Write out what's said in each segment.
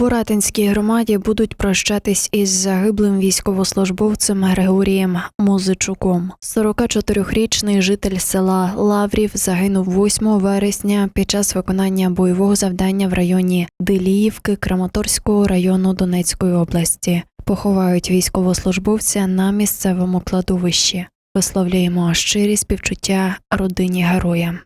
У Буратинській громаді будуть прощатись із загиблим військовослужбовцем Григорієм Музичуком. 44-річний житель села Лаврів загинув 8 вересня під час виконання бойового завдання в районі Деліївки Краматорського району Донецької області. Поховають військовослужбовця на місцевому кладовищі. Висловлюємо щирі співчуття родині героя.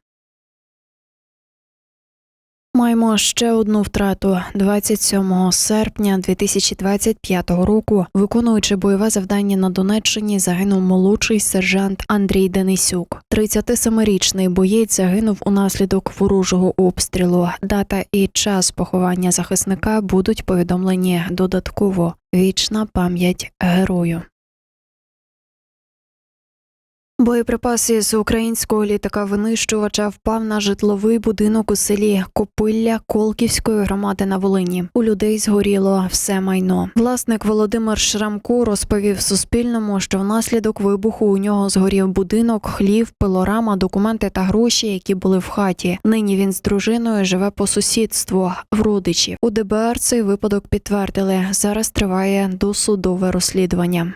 Маємо ще одну втрату 27 серпня 2025 року. Виконуючи бойове завдання на Донеччині, загинув молодший сержант Андрій Денисюк. 37-річний боєць загинув унаслідок ворожого обстрілу. Дата і час поховання захисника будуть повідомлені додатково. Вічна пам'ять герою. Боєприпас із українського літака винищувача впав на житловий будинок у селі Копилля Колківської громади на Волині. У людей згоріло все майно. Власник Володимир Шрамко розповів Суспільному, що внаслідок вибуху у нього згорів будинок, хлів, пилорама, документи та гроші, які були в хаті. Нині він з дружиною живе по сусідству в родичі. У ДБР цей випадок підтвердили. Зараз триває досудове розслідування.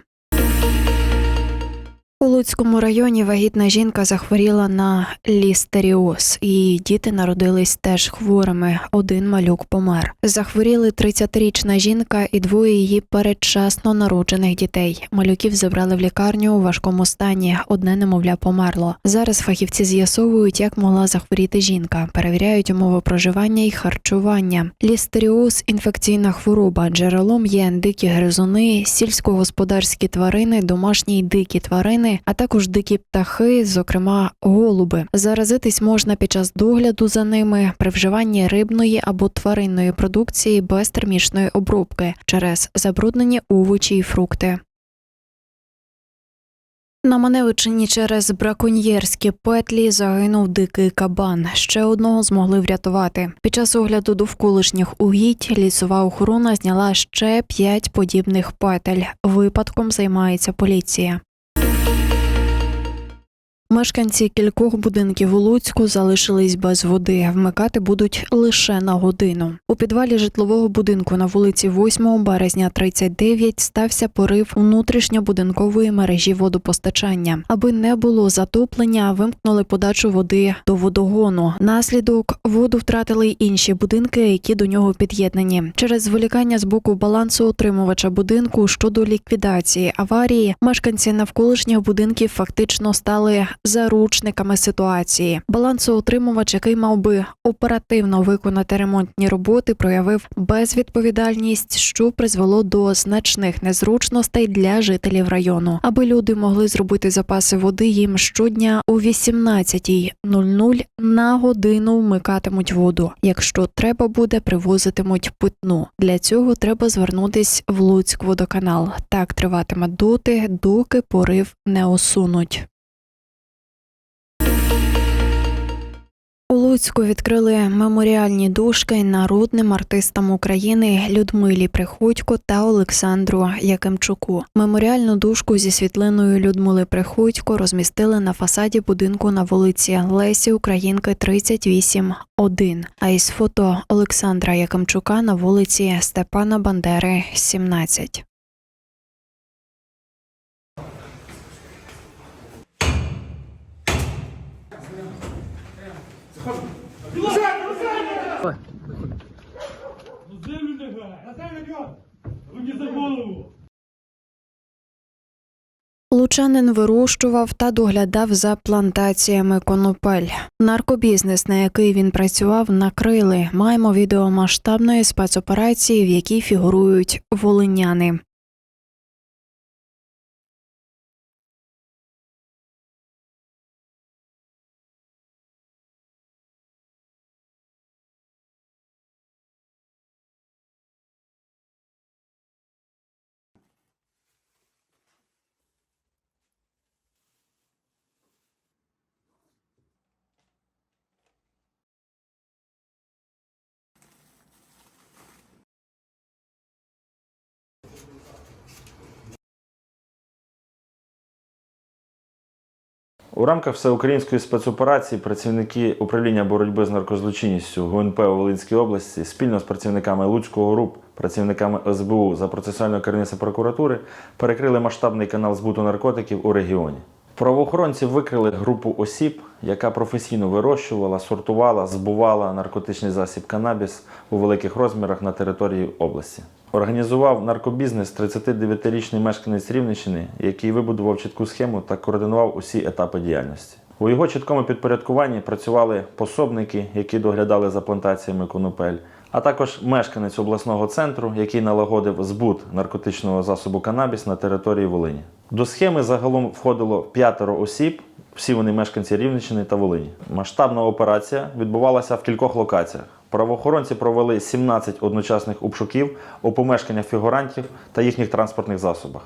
У Луцькому районі вагітна жінка захворіла на лістеріоз. Її діти народились теж хворими. Один малюк помер. Захворіли 30-річна жінка і двоє її передчасно народжених дітей. Малюків забрали в лікарню у важкому стані. Одне немовля померло. Зараз фахівці з'ясовують, як могла захворіти жінка. Перевіряють умови проживання і харчування. Лістеріоз інфекційна хвороба. Джерелом є дикі гризуни, сільськогосподарські тварини, домашні й дикі тварини, а також дикі птахи, зокрема голуби. Заразитись можна під час догляду за ними при вживанні рибної або тваринної продукції без термічної обробки через забруднені овочі і фрукти. На Маневичині через браконьєрські петлі загинув дикий кабан. Ще одного змогли врятувати. Під час огляду довколишніх угідь лісова охорона зняла ще п'ять подібних петель. Випадком займається поліція. Мешканці кількох будинків у Луцьку залишились без води. Вмикати будуть лише на годину. У підвалі житлового будинку на вулиці 8 березня 39 стався порив внутрішньобудинкової мережі водопостачання. Аби не було затоплення, вимкнули подачу води до водогону. Наслідок воду втратили й інші будинки, які до нього під'єднані. Через зволікання з боку балансу утримувача будинку щодо ліквідації аварії, мешканці навколишніх будинків фактично стали заручниками ситуації. Балансоутримувач, який мав би оперативно виконати ремонтні роботи, проявив безвідповідальність, що призвело до значних незручностей для жителів району. Аби люди могли зробити запаси води, їм щодня о 18.00 на годину вмикатимуть воду. Якщо треба буде, привозитимуть питну. Для цього треба звернутись в Луцькводоканал. Так триватиме доти, доки порив не усунуть. Луцьку відкрили меморіальні дошки народним артистам України Людмилі Приходько та Олександру Якимчуку. Меморіальну дошку зі світлиною Людмили Приходько розмістили на фасаді будинку на вулиці Лесі Українки 38-1, а із фото Олександра Якимчука на вулиці Степана Бандери 17. Руки за голову! Лучанин вирощував та доглядав за плантаціями конопель. Наркобізнес, на який він працював, накрили. Маємо відео масштабної спецоперації, в якій фігурують волиняни. У рамках всеукраїнської спецоперації працівники управління боротьби з наркозлочинністю ГУНП у Волинській області спільно з працівниками Луцького РУП, працівниками СБУ за процесуального керівництва прокуратури перекрили масштабний канал збуту наркотиків у регіоні. Правоохоронці викрили групу осіб, яка професійно вирощувала, сортувала, збувала наркотичний засіб канабіс у великих розмірах на території області. Організував наркобізнес 39-річний мешканець Рівненщини, який вибудував чітку схему та координував усі етапи діяльності. У його чіткому підпорядкуванні працювали пособники, які доглядали за плантаціями конопель, а також мешканець обласного центру, який налагодив збут наркотичного засобу канабіс на території Волині. До схеми загалом входило п'ятеро осіб, всі вони мешканці Рівненщини та Волині. Масштабна операція відбувалася в кількох локаціях. Правоохоронці провели 17 одночасних обшуків у помешканнях фігурантів та їхніх транспортних засобах.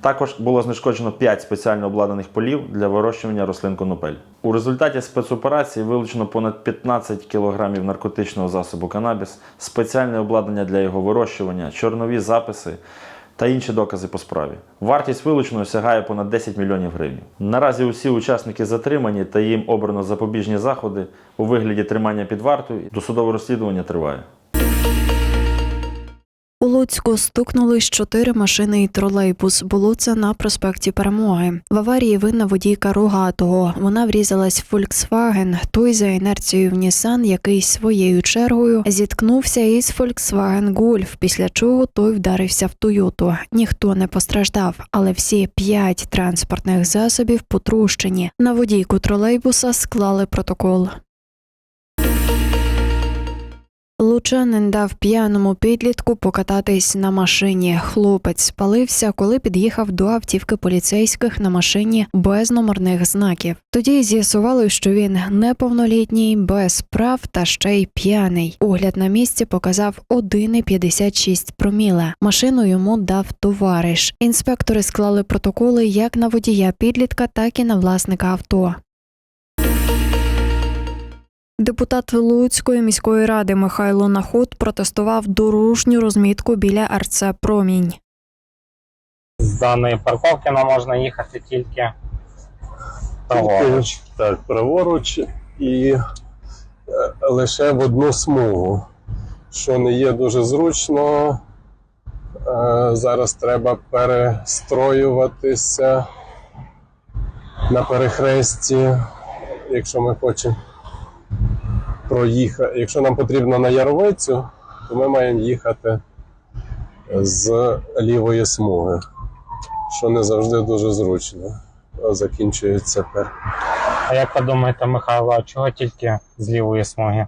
Також було знешкоджено 5 спеціально обладнаних полів для вирощування рослин конопель. У результаті спецоперації вилучено понад 15 кілограмів наркотичного засобу канабіс, спеціальне обладнання для його вирощування, чорнові записи та інші докази по справі. Вартість вилученої сягає понад 10 мільйонів гривень. Наразі усі учасники затримані та їм обрано запобіжні заходи у вигляді тримання під вартою. Досудове розслідування триває. У Луцьку стукнулись чотири машини і тролейбус. Було це на проспекті Перемоги. В аварії винна водійка Рогатого. Вона врізалась в Volkswagen, той за інерцією в Нісан, який своєю чергою зіткнувся із Volkswagen Golf, після чого той вдарився в Тойоту. Ніхто не постраждав, але всі п'ять транспортних засобів потрущені. На водійку тролейбуса склали протокол. Лучанин дав п'яному підлітку покататись на машині. Хлопець спалився, коли під'їхав до автівки поліцейських на машині без номерних знаків. Тоді з'ясували, що він неповнолітній, без прав та ще й п'яний. Огляд на місці показав 1,56 проміле. Машину йому дав товариш. Інспектори склали протоколи як на водія підлітка, так і на власника авто. Депутат Луцької міської ради Михайло Наход протестував дорожню розмітку біля РЦ Промінь. З даної парковки нам можна їхати тільки праворуч. Так, праворуч і е, лише в одну смугу, що не є дуже зручно. Е, Зараз треба перестроюватися на перехресті, якщо ми хочемо проїхати. Якщо нам потрібно на Яровицю, то ми маємо їхати з лівої смуги, що не завжди дуже зручно. Закінчується пер. А як ви думаєте, Михайло, а чого тільки з лівої смуги?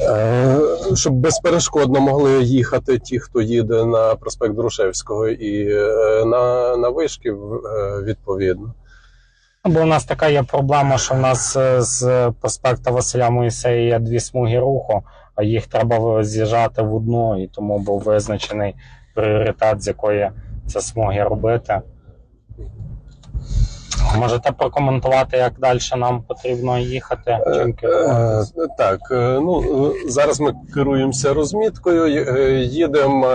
Е, Щоб безперешкодно могли їхати ті, хто їде на проспект Грушевського і е, на, на вишки, е, відповідно. Ну, Бо у нас така є проблема, що в нас е, з проспекта Василя Моїсея є дві смуги руху, а їх треба з'їжджати в одну, і тому був визначений пріоритет, з якої це смуги робити. Можете прокоментувати, як далі нам потрібно їхати? Чим Е. Так, е, ну е, зараз ми керуємося розміткою, їдемо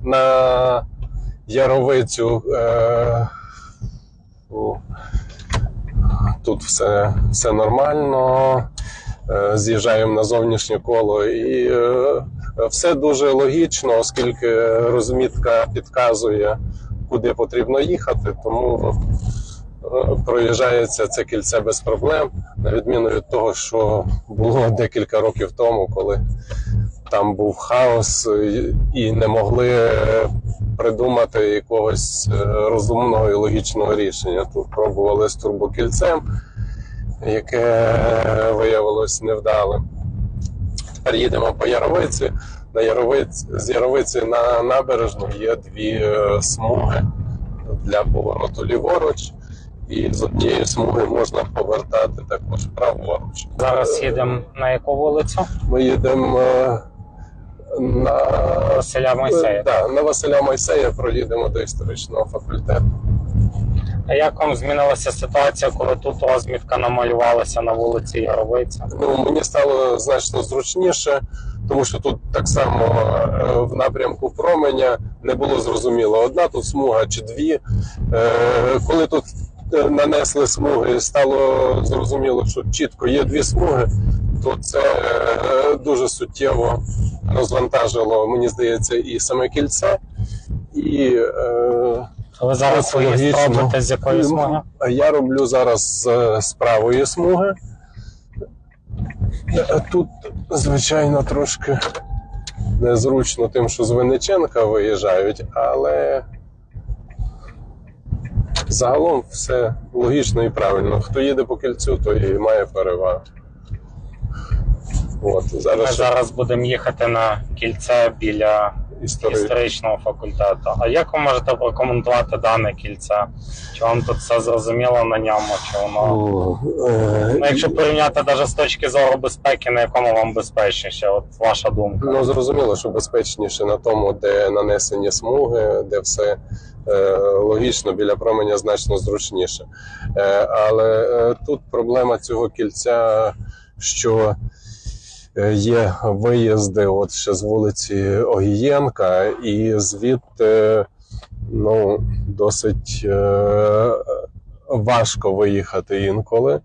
на Яровицю. Тут все, все нормально. Е, З'їжджаємо на зовнішнє коло, і е, все дуже логічно, оскільки розмітка підказує, куди потрібно їхати, тому е, проїжджається це кільце без проблем, на відміну від того, що було декілька років тому, коли там був хаос і- не могли придумати якогось е, розумного і логічного рішення. Тут пробували з турбокільцем, яке виявилось невдалим. Тепер їдемо по Яровиці. На Яровиці, з Яровиці на набережну є дві е, смуги для повороту ліворуч, і з однієї смуги можна повертати також праворуч. Зараз їдемо на яку вулицю? Ми їдемо е, на, Василя Мойсея. Да, на Василя Мойсея проїдемо до історичного факультету. А як вам змінилася ситуація, коли тут розмітка намалювалася на вулиці Яровиця? Ну, мені стало значно зручніше, тому що тут так само е, в напрямку променя не було зрозуміло, одна тут смуга чи дві. Е, Коли тут е, нанесли смуги, стало зрозуміло, що чітко є дві смуги, то це е, дуже суттєво розвантажило, мені здається, і саме кільце, і е, Ви зараз виїзд робите з якої смуги? Я роблю зараз з, з правої смуги. Е, Тут, звичайно, трошки незручно тим, що з Винниченка виїжджають, але загалом все логічно і правильно. Хто їде по кільцю, той має перевагу. От, Ми зараз ще зараз будемо їхати на кільце біля історія. історичного факультету. А як ви можете прокоментувати дане кільце? Чи вам тут все зрозуміло на ньому? Чи воно Е, ну, якщо порівняти навіть з точки зору безпеки, на якому вам безпечніше? От ваша думка? Ну, зрозуміло, що безпечніше на тому, де нанесені смуги, де все е, логічно, біля променя значно зручніше. Е, але е, тут проблема цього кільця, що є виїзди от ще з вулиці Огієнка, і звідти ну, досить е, важко виїхати інколи.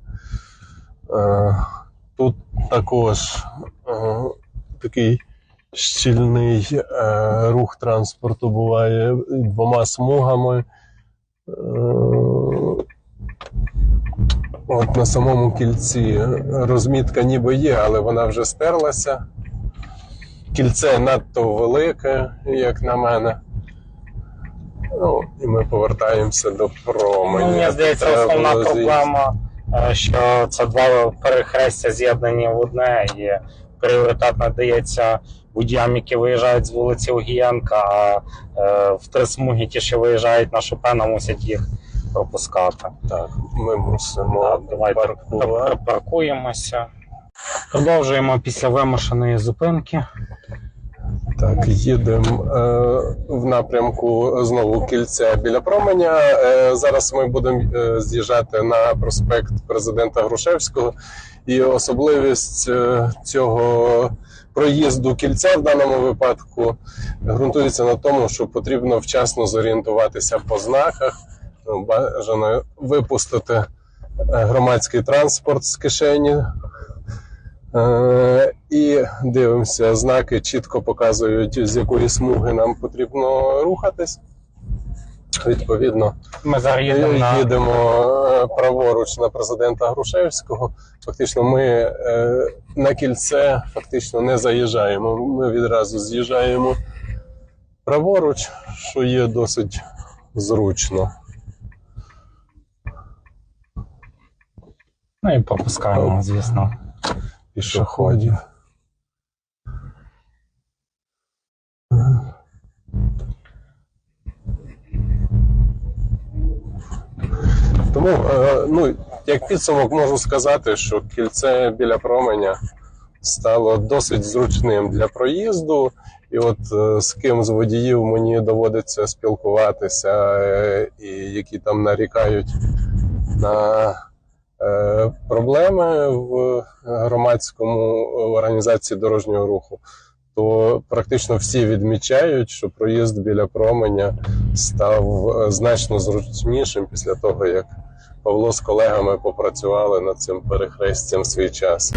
Е, тут також е, такий щільний е, рух транспорту буває двома смугами. От на самому кільці розмітка ніби є, але вона вже стерлася. Кільце надто велике, як на мене. Ну, і ми повертаємося до променя. Ну, мені здається, основна проблема, е, що це два перехрестя з'єднані в одне, і пріоритет надається водіям, які виїжджають з вулиці Огієнка, а е, в три смуги ті, що виїжджають на Шопена, мусять їх пропускати. Так, ми мусимо Так, давайте паркувати. паркуємося. Продовжуємо після вимушеної зупинки. Так, їдемо е, в напрямку знову кільця біля променя. Е, зараз ми будемо е, з'їжджати на проспект президента Грушевського. І особливість е, цього проїзду кільця в даному випадку ґрунтується на тому, що потрібно вчасно зорієнтуватися по знаках. Бажано випустити е, громадський транспорт з кишені. Е, і дивимося, знаки чітко показують, з якої смуги нам потрібно рухатись. Відповідно, Ми зараз їдемо на їдемо е, праворуч на президента Грушевського. Фактично, ми на кільце фактично не заїжджаємо. Ми відразу з'їжджаємо праворуч, що є досить зручно. Ну і пропускаємо, звісно. пішоходів. Тому, е, ну, як підсумок можу сказати, що кільце біля променя стало досить зручним для проїзду. І от е, з ким з водіїв мені доводиться спілкуватися, е, і які там нарікають на проблеми в громадському в організації дорожнього руху, то практично всі відмічають, що проїзд біля променя став е, значно зручнішим після того, як Павло з колегами попрацювали над цим перехрестям свій час.